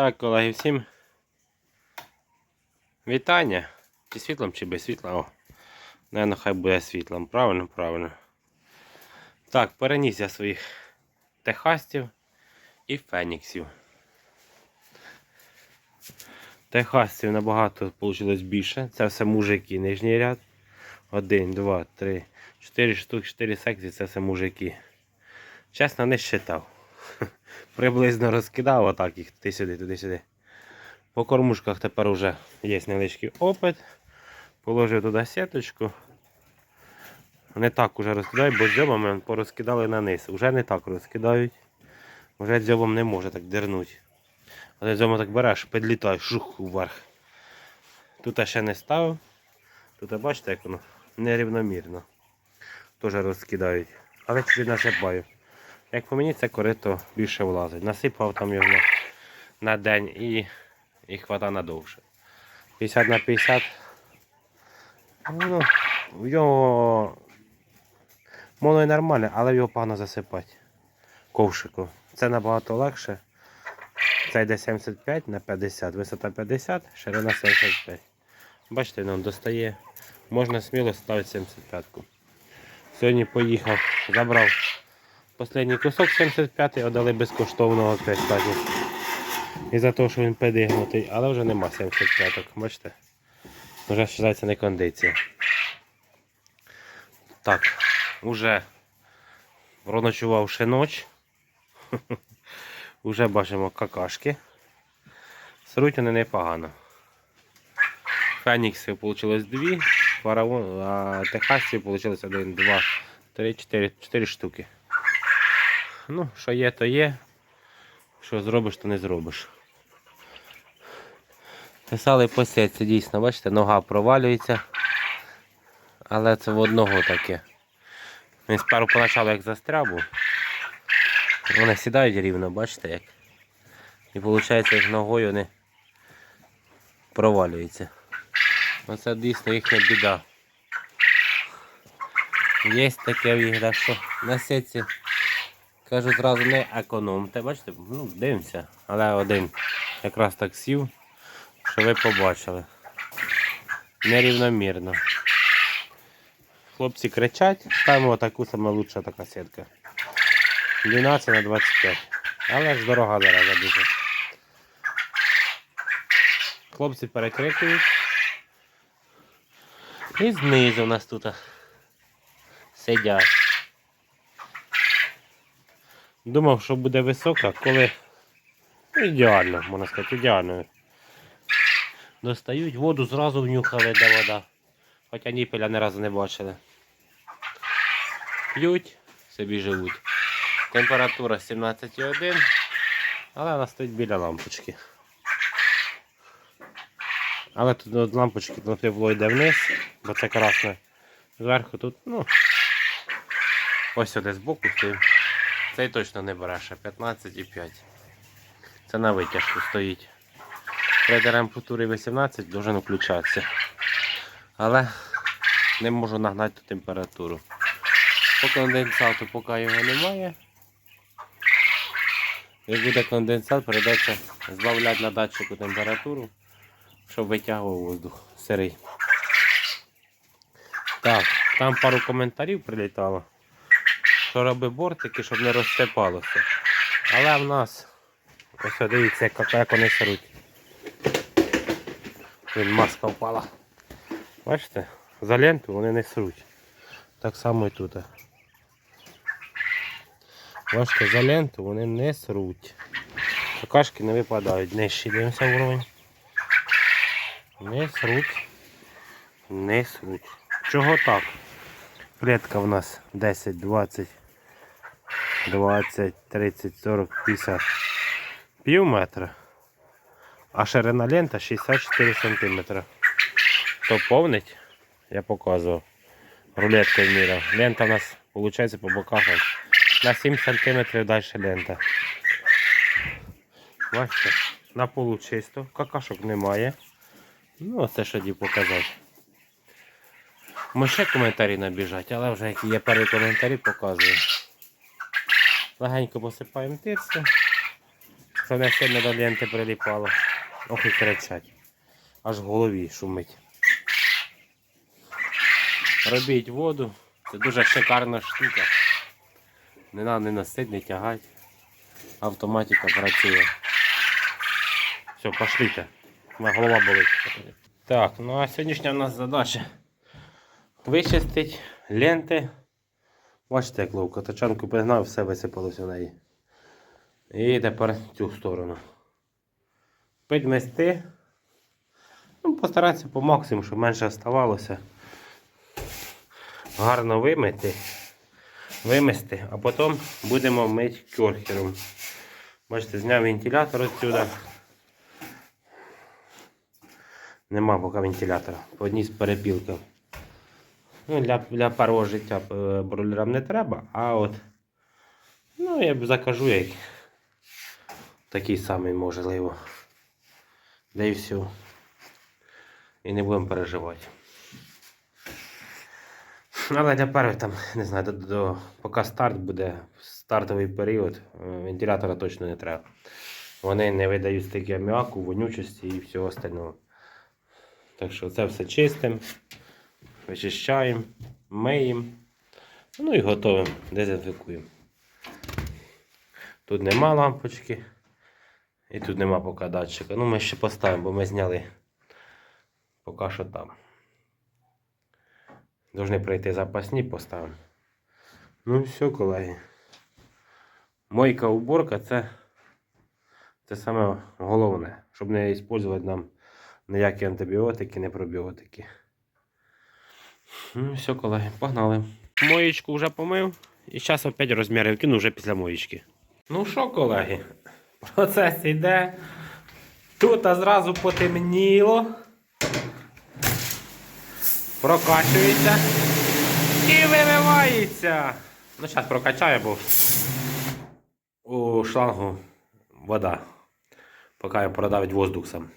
Так, колеги, всім вітання. Чи світлом, чи без світла? О, наверно, хай буде світлом. Правильно, правильно. Так, переніс я своїх техастів і феніксів. Техастів набагато вийшло більше. Це все мужики, нижній ряд. Один, два, три, чотири штук, чотири секції, це все мужики. Чесно, не считав. Приблизно розкидав отак їх туди сюди, туди сюди. По кормушках тепер вже є невеличкий опит. Положив туди сіточку. Не так уже розкидають, бо дзьобами порозкидали на низ. Уже не так розкидають. Вже дзьобом не може так дернути. Але дзьобом так береш, підлітає, шух вверх. Тут ще не ставив. Тут бачите, як воно нерівномірно. Теж розкидають. Але чуть насипаю. Як по мені, це корито більше влазить. Насипав там його на, день і, і хвата надовше. 50 на 50. Ну, його воно і нормальне, але його погано засипати. Ковшику. Це набагато легше. Це йде 75 на 50, висота 50, ширина 75. Бачите, він достає. Можна сміло ставити 75. -ку. Сьогодні поїхав, забрав Последній кусок 75-й отдали безкоштовно опять. І за те, що він підігнутий, але вже нема 75-ок, бачите? Вже вважається не кондиція. Так, уже проночувавши ніч. Уже бачимо какашки. Сруть вони непогано. Феніксів вийшло дві, фараон, а техасів вийшло один, два, три, чотири, чотири штуки. Ну, що є, то є. Що зробиш, то не зробиш. Писали по сетці, дійсно, бачите, нога провалюється. Але це в одного таке. Він спершу поначалу як застряв був. Вони сідають рівно, бачите як. І виходить, як ногою вони провалюються. Оце дійсно їхня біда. Є таке в так що на сетці Кажу, зразу не економте. Бачите, ну, дивимося. Але один якраз так сів, що ви побачили. Нерівномірно. Хлопці кричать, ставимо таку саме лучша така сітка. 12 на 25. Але ж дорога зараз дуже. Хлопці перекрикують. І знизу у нас тут сидять. Думав, що буде висока, коли ідеально, можна сказати, ідеально. Достають, воду зразу внюхали, де вода. Хоча ніпеля ні разу не бачили. П'ють, собі живуть. Температура 17,1, але вона стоїть біля лампочки. Але тут от лампочки тепло йде вниз, бо це красне. Зверху тут, ну, ось сюди збоку стоїть. Цей точно не бреше, 15,5. Це на витяжку стоїть. При температурі 18 должен включатися. Але не можу нагнати ту температуру. По конденсату поки його немає. Як буде конденсат, прийдеться збавляти на датчику температуру, щоб витягував воздух сирий. Так, там пару коментарів прилітало що робить бортики, щоб не розсипалося. Але в нас ось дивіться, як, вони сируть. Він маска впала. Бачите, за ленту вони не сруть. Так само і тут. Бачите, за ленту вони не сруть. Какашки не випадають, нижчі дивимося уровень. Не сруть. Не сруть. Чого так? Клетка в нас 10, 20, 20, 30, 40, 50. Пів метра. А ширина лента 64 см. Хто повнить, я показував. Рулеткою міряв. Лента у нас виходить по боках на 7 см далі лента. Бачите, на полу чисто, какашок немає. Ну, оце що ді показати. Ми ще коментарі набіжать, але вже які є перші коментарі, показую. Легенько посипаємо тирси. Що не сильно до ленти приліпало. Ох і кричать. Аж в голові шумить. Робіть воду. Це дуже шикарна штука. Не треба не носити, не тягати. Автоматика працює. Все, пошлите. У мене голова болить. Так, ну а сьогоднішня у нас задача вичистити ленти. Бачите, як ловко. Тачанку пригнав, все висипалося в неї. І тепер цю сторону. Підмести. Ну, постаратися по максимуму, щоб менше оставалося. Гарно вимити. Вимести, а потім будемо мити кьорхером. Бачите, зняв вентилятор відсюди. Нема поки вентилятора. По одній з перепілків. Ну, для, для першого життя е, бройлерам не треба, а от. Ну, я б закажу як. Такий самий можливо. Да і все. І не будемо переживати. Але тепер там, не знаю, до, до, поки старт буде, стартовий період, е, вентилятора точно не треба. Вони не видають стільки аміаку, вонючості і всього остального. Так що це все чистимо, вичищаємо, миємо. Ну і готовимо, дезінфікуємо. Тут нема лампочки. І тут нема поки датчика. Ну ми ще поставимо, бо ми зняли поки що там. Должны пройти запасні поставимо. Ну все, колеги. Мойка уборка це, це саме головне, щоб не використовувати нам ніякі антибіотики, не пробіотики. Ну все, колеги, погнали. Моєчку вже помив і зараз опять розміри вкину вже після моєчки. Ну що, колеги, процес йде. Тут зразу потемніло. Прокачується і виливається. Ну, зараз прокачаю, бо у шлангу вода. Поки я продавить воздух сам.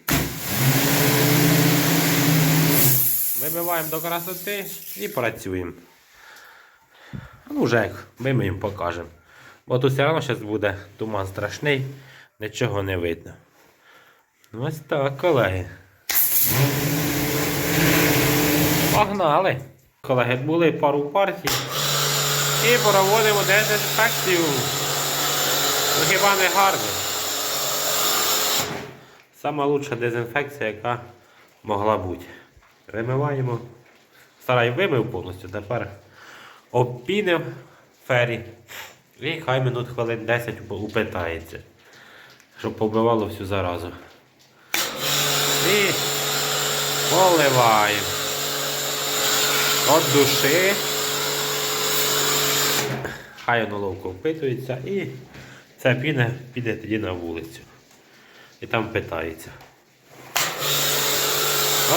Вимиваємо до красоти і працюємо. Ну, вже як вимиємо, покажемо. Бо тут все одно зараз буде туман страшний, нічого не видно. Ось так, колеги. Погнали! Колеги, були пару партій і проводимо дезінфекцію. Ну хіба не гарно? Сама лучша дезінфекція, яка могла бути. Вимиваємо. Старай вимив повністю, тепер обпінив фері. І хай минут хвилин 10 упитається. Щоб побивало всю заразу. І поливаємо. От душі. Хай воно ловко впитується і ця піна піде тоді на вулицю. І там питається.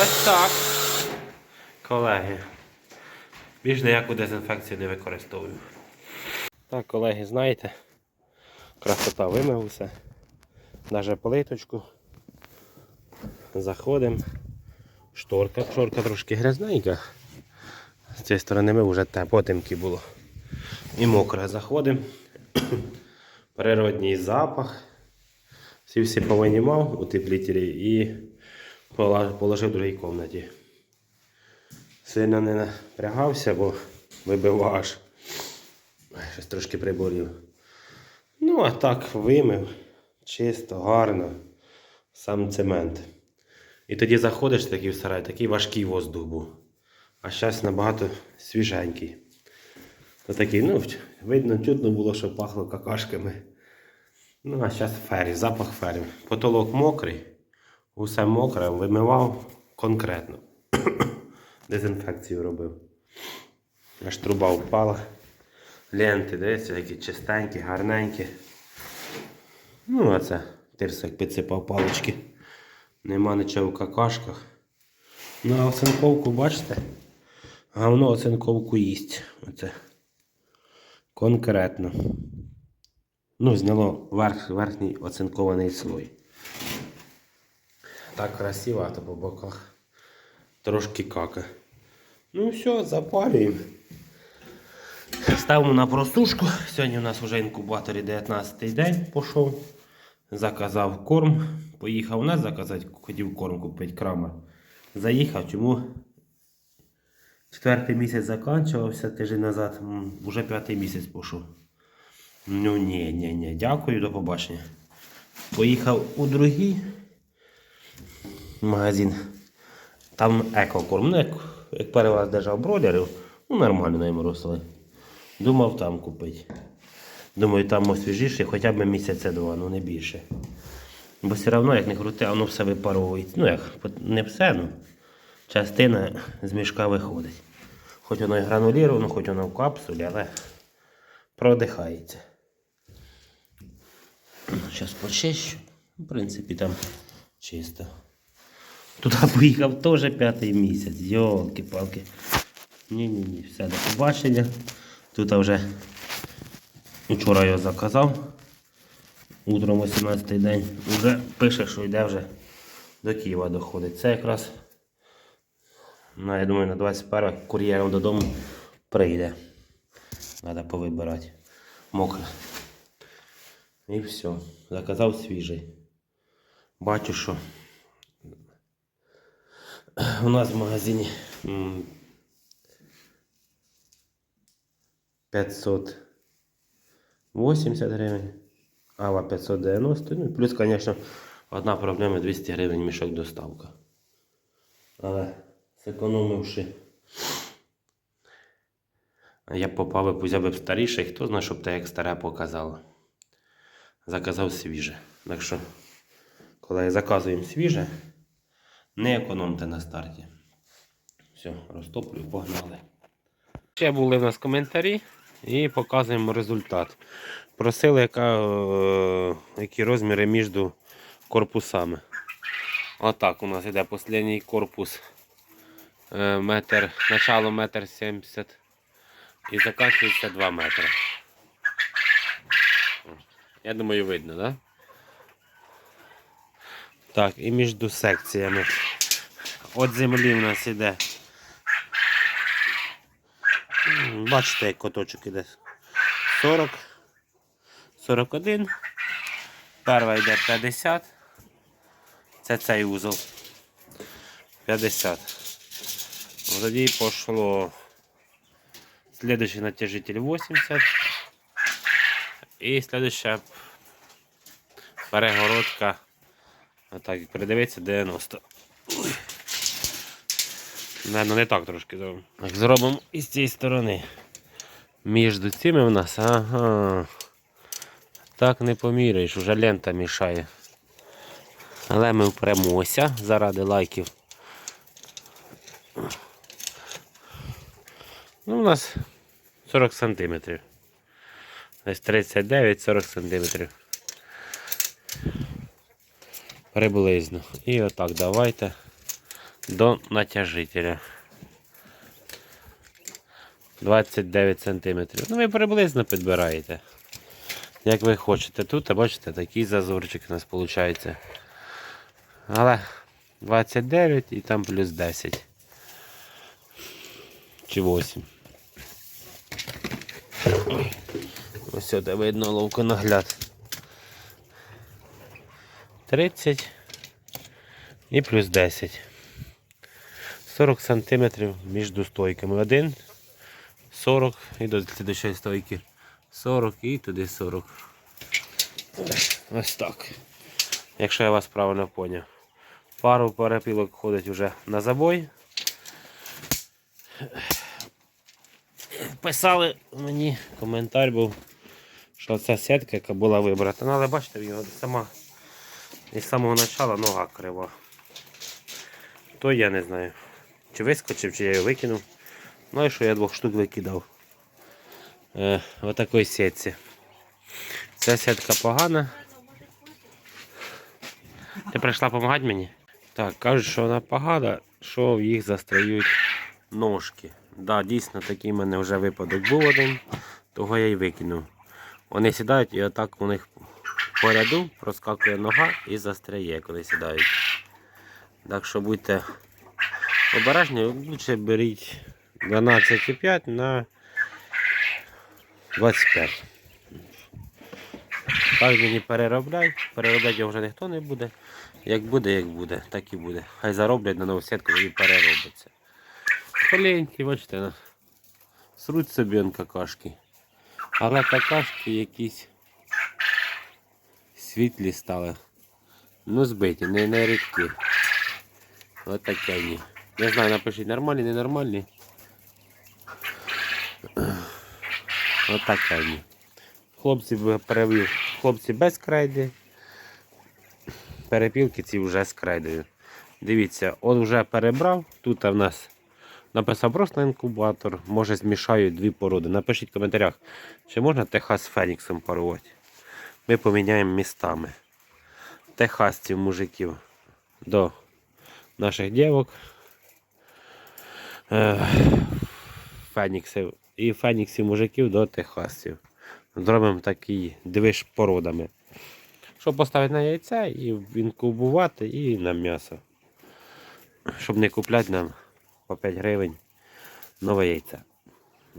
Ось так. Колеги. Більш ніяку дезінфекцію не використовую. Так, колеги, знаєте, красота вимив все. Навіть плиточку. Заходимо. Шторка, шторка трошки грязненька. З цієї сторони ми вже те потемки було. І мокре заходимо. Природній запах. Всі всі повинімав утеплителі і положив в другій кімнаті. Сильно не напрягався, бо вибивав аж. Щось трошки приборів. Ну, а так вимив. Чисто, гарно. Сам цемент. І тоді заходиш такий в сарай, такий важкий воздух був. А зараз набагато свіженький. То такий, ну, видно, чутно було, що пахло какашками. Ну, а зараз фері, запах фері. Потолок мокрий, усе мокре, вимивав конкретно. Дезінфекцію робив. Аж труба впала. Ленти, дивіться, які чистенькі, гарненькі. Ну, а це тирсик підсипав палички. Нема нічого в какашках. Ну, а оцинковку, бачите? Говно оцинковку їсть. Оце. Конкретно. Ну, зняло верх, верхній оцинкований слой. Так красиво, а то по боках трошки кака. Ну все, запалюємо. Ставимо на просушку. Сьогодні у нас вже інкубаторі 19 день пішов. заказав корм. Поїхав у нас заказати, хотів корм купити крамер. Заїхав, чому четвертий місяць закінчувався тиждень назад, вже п'ятий місяць пішов. Ну ні, ні, ні, дякую, до побачення. Поїхав у другий магазин. Там екокорм. Ну, як, як переваз держав бродерів, ну нормально йому росли. Думав там купити. Думаю, там освіжіше, хоча б місяця два, ну не більше. Бо все одно, як не крути, воно все випаровується. Ну як, не все, ну частина з мішка виходить. Хоч воно і грануліровано, хоч воно в капсулі, але продихається. Зараз почищу. В принципі, там чисто. Туди поїхав теж п'ятий місяць. Йолки-палки. Ні-ні-ні, все до побачення. Тут вже вчора його заказав. Утром 18-й день. Уже пише, що йде вже до Києва доходить. Це якраз, ну, я думаю, на 21 кур'єром додому прийде. Треба повибирати. Мокре. І все. Заказав свіжий. Бачу, що у нас в магазині 580 гривень, ава 590. Ну і плюс, звісно, одна проблема 200 гривень мішок доставка. Але зекономивши, я б попав взяв би б старіший, хто знає, щоб те як старе показало. Заказав свіже. Так що, коли заказуємо свіже, не економте на старті. Все, розтоплю, погнали. Ще були в нас коментарі і показуємо результат. Просили, яка, е, які розміри між корпусами. Отак у нас йде останній корпус. Е, метр, начало метр сімдесят і закінчується 2 метри. Я думаю, видно, так? Да? Так, і між секціями. От землі в нас іде. Бачите, як коточок іде. 40, 41. Перша йде 50. Це цей узол. 50. Ну, Тоді пішло следующий натяжитель 80. І следующая перегородка. Отак, як передивиться 90. Ой. Наверно, не так трошки зробимо. Так, зробимо і з цієї сторони. Між цими в нас, ага. Так не поміряєш, вже лента мішає. Але ми впремося заради лайків. Ну, у нас 40 сантиметрів. Десь 39-40 сантиметрів. Приблизно. І отак давайте до натяжителя. 29 сантиметрів. Ну ви приблизно підбираєте. Як ви хочете. Тут, бачите, такий зазорчик у нас виходить. Але 29 і там плюс 10. Чи 8. Ось сюди видно ловко нагляд. 30 і плюс 10. 40 сантиметрів між стойками. Один 40 і до слідчої стойки. 40 і туди 40. Ось так. Якщо я вас правильно поняв. Пару перепілок ходить вже на забой. Писали мені коментар був, що ця сітка, яка була вибрата. Ну, але бачите, його сама із самого початку нога крива. То я не знаю. Чи вискочив, чи я його викинув. Ну і що я двох штук викидав. Е, в такій сітці. Ця сітка погана. Ти прийшла допомагати мені? Так, кажуть, що вона погана, що в їх застряють ножки. Да, дійсно такий в мене вже випадок був один, того я й викинув. Вони сідають і отак у них по ряду проскакує нога і застряє, коли сідають. Так що будьте обережні, лучше беріть 12,5 на 25. Так мені переробляй, переробляти вже ніхто не буде. Як буде, як буде, так і буде. Хай зароблять на нову сітку і переробляться. Коленькі, бачите, сруть собі он какашки. Але какашки якісь світлі стали. Ну, збиті, не, не рідкі. Вони. Не знаю, напишіть нормальні, ненормальні. Такі вони. Хлопці перевів. Хлопці без крейди. Перепілки ці вже з крейдою. Дивіться, от вже перебрав. Тут в нас написав просто інкубатор. Може змішаю дві породи. Напишіть в коментарях, чи можна Техас з Феніксом парувати. Ми поміняємо містами. Техасців мужиків до наших дівок. Феніксів. І феніксів мужиків до техасців. Зробимо такий движ породами. Щоб поставити на яйця і інкубувати і на м'ясо. Щоб не купляти нам по 5 гривень нове яйце.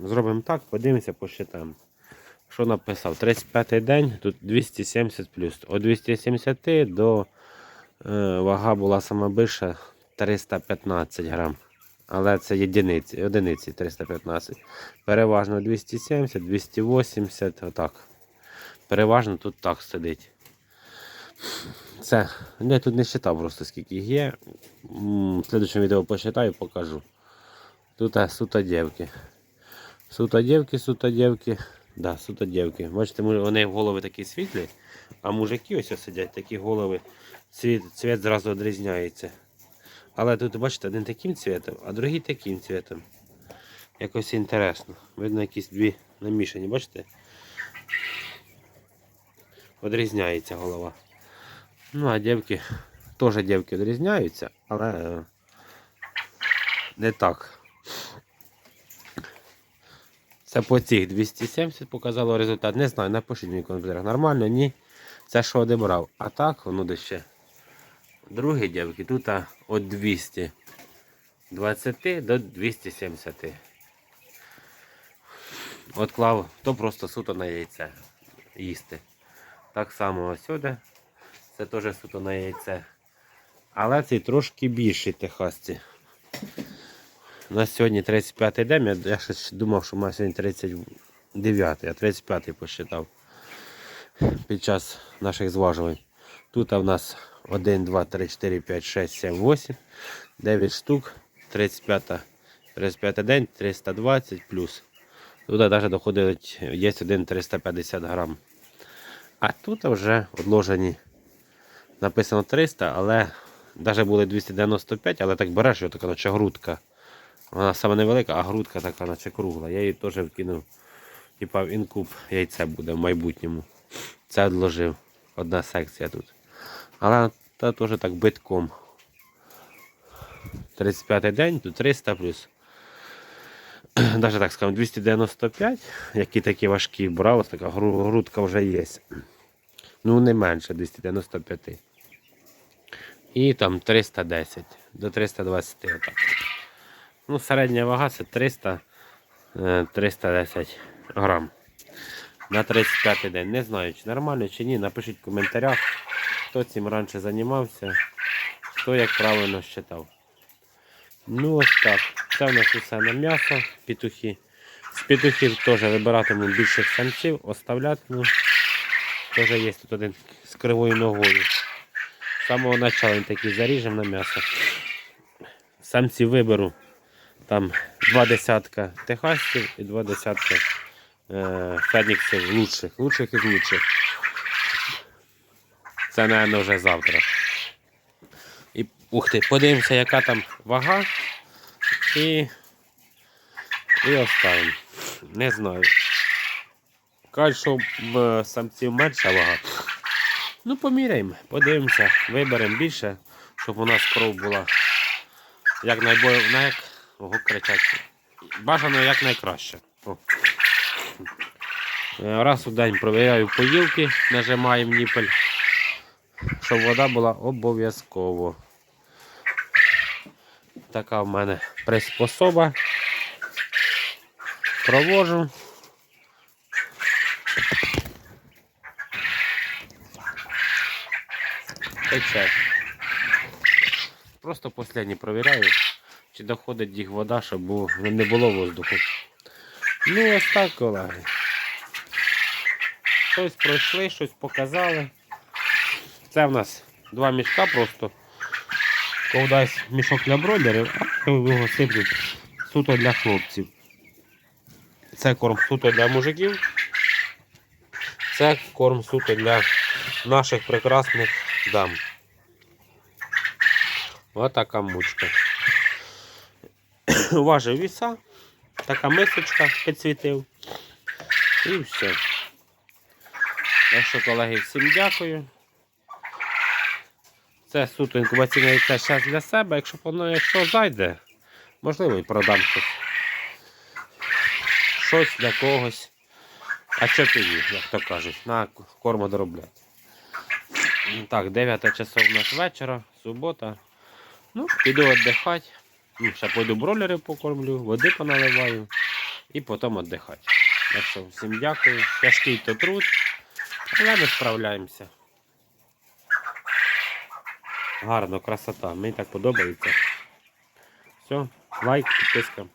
Зробимо так, подивимося, посчитаємо. Що написав? 35 день, тут 270 плюс. От 270 до е, вага була сама більша 315 грам. Але це єдиниці, одиниці 315. Переважно 270, 280, отак. Переважно тут так сидить. Це. Я тут не считав просто скільки їх є. В слідчому відео посчитаю покажу. Тут а, суто дівки. Суто дівки, суто дівки. Да, суто дівки. Бачите, вони голови такі світлі, а мужики ось сидять, такі голови, цвіт, цвіт зразу відрізняється. Але тут, бачите, один таким цвітом, а другий таким цвітом. Якось інтересно. Видно, якісь дві намішані, бачите? Відрізняється голова. Ну, а дівки теж дівки відрізняються, але не так. Це по цих 270 показало результат. Не знаю, напишіть мені коментарях. Нормально, ні. Це що одібрав. А так, воно де ще. Другі дівки тут від 220 до 270. От клав, то просто суто на яйце їсти. Так само ось сюди. Це теж суто на яйце. Але цей трошки більший техасці. У нас сьогодні 35-й день, я, щось думав, що у нас сьогодні 39-й, а 35-й посчитав під час наших зважувань. Тут в нас 1, 2, 3, 4, 5, 6, 7, 8, 9 штук, 35, 35 день, 320 плюс. Тут навіть доходить, є один 350 грам. А тут вже odложені написано 300, але навіть були 295, але так береш, що така наче грудка. Вона саме невелика, а грудка така, наче кругла. Я її теж вкинув. Типа в інкуб яйце буде в майбутньому. Це відложив. Одна секція тут. Але та теж так битком. 35 день, тут 300 плюс. Навіть так скажемо, 295, які такі важкі брав, така грудка вже є. Ну, не менше 295. І там 310 до 320. Отак. Ну, середня вага це 300 е, 310 грам. На 35 день. Не знаю, чи нормально, чи ні. Напишіть в коментарях, хто цим раніше займався, хто як правильно считав. Ну ось так. Це в нас усе на м'ясо, петухи. З петухів теж вибиратиму більших самців, оставлятиму. Теж є тут один з кривою ногою. З самого початку він такий заріжемо на м'ясо. Самці виберу. Там два десятка техасців і два десятка е, феніксів лучших, лучших із лучших. Це, мабуть, вже завтра. І ух ти, подивимося, яка там вага. І, і оставимо. Не знаю. Кажуть, що в самців менша вага. Ну, поміряємо, подивимося, виберемо більше, щоб у нас кров була як найбо... на. Ого, кричать. Бажано як найкраще. О. Е, Раз у день провіряю поїлки, нажимаємо ніпель, щоб вода була обов'язково. Така в мене приспособа. Провожу. тече. Просто останні провіряю, чи доходить їх вода, щоб не було воздуху. Ну, ось так, колеги. Щось пройшли, щось показали. Це в нас два мішка просто. Ковдась мішок для бройлерів, а його сиплю суто для хлопців. Це корм суто для мужиків. Це корм суто для наших прекрасних дам. Ось така мучка. Важив віса, така мисочка підсвітив. І все. Так що, колеги, всім дякую. Це суто інкубаційне яйце зараз для себе. Якщо воно якщо зайде, можливо і продам щось. Щось для когось. А що тобі, як то кажуть, на корм доробляти. Так, 9 часов у нас вечора, субота. Ну, піду віддихати. Ну, ще пойду бройлери покормлю, води поналиваю і потім віддихати. Так що всім дякую. Тяжкий то труд, але ми справляємося. Гарно, красота. Мені так подобається. Все, лайк, підписка.